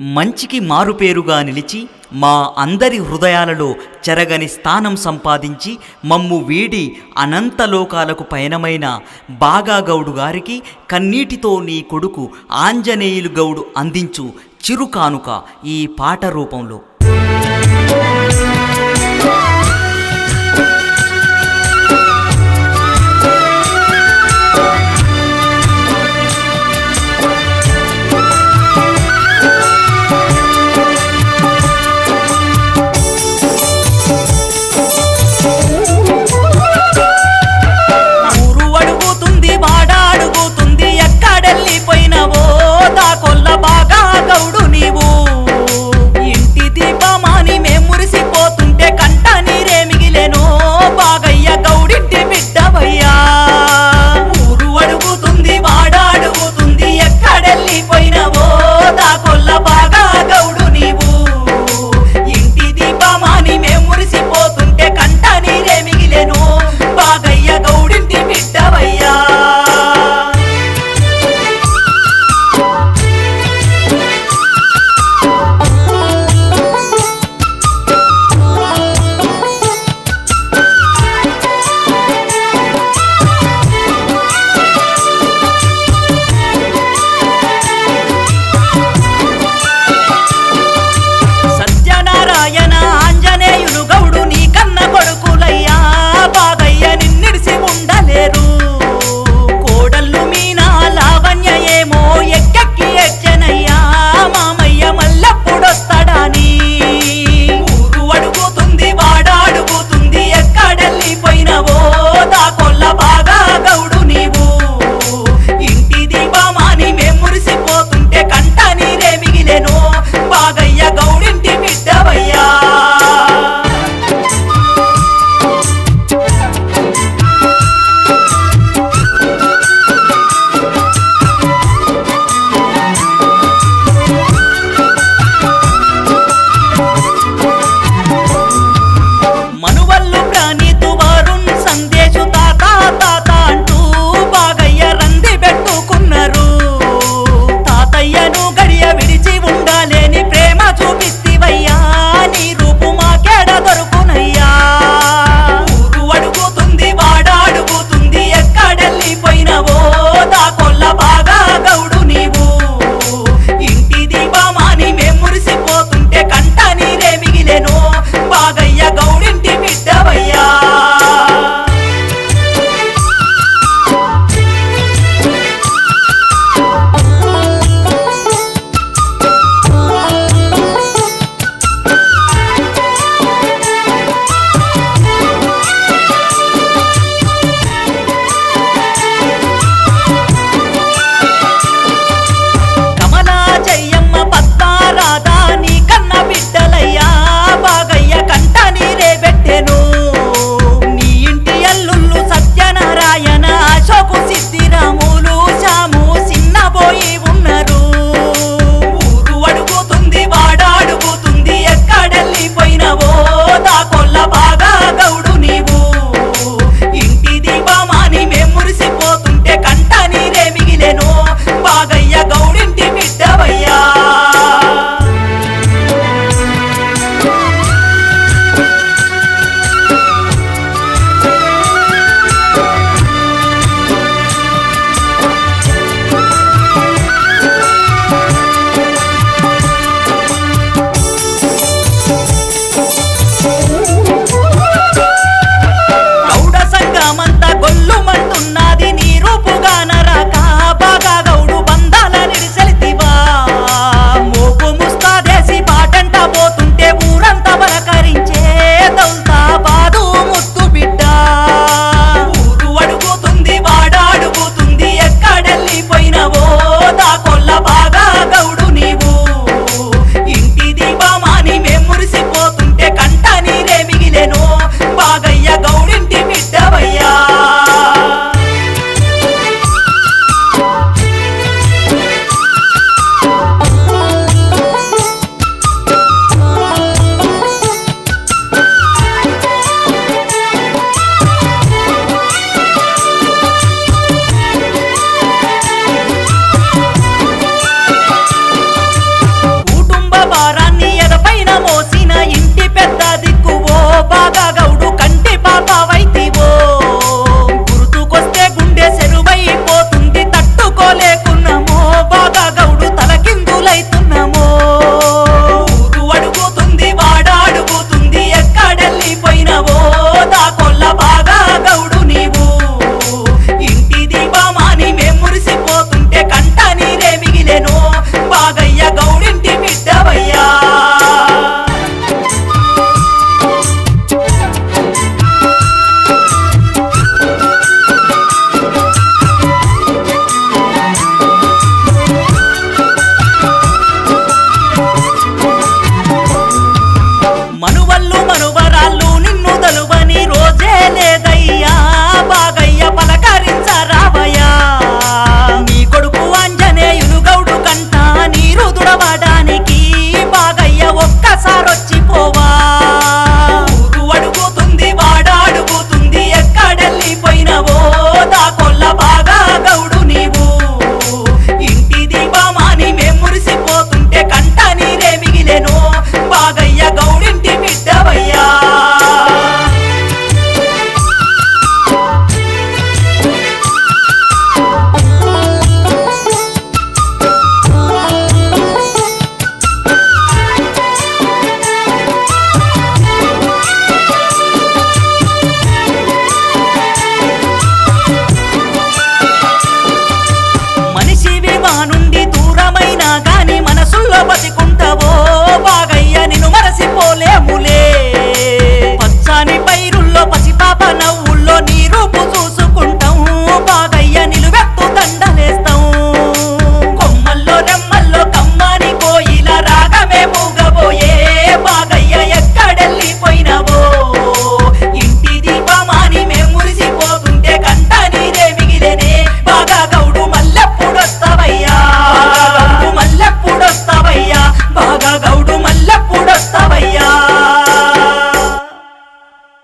మంచికి మారుపేరుగా నిలిచి మా అందరి హృదయాలలో చెరగని స్థానం సంపాదించి మమ్ము వీడి అనంతలోకాలకు పయనమైన బాగాగౌడు గారికి కన్నీటితో నీ కొడుకు ఆంజనేయులు గౌడు అందించు చిరుకానుక ఈ పాట రూపంలో. బతికుంటావో బాగయ్య నిన్ను మరసిపోలేములే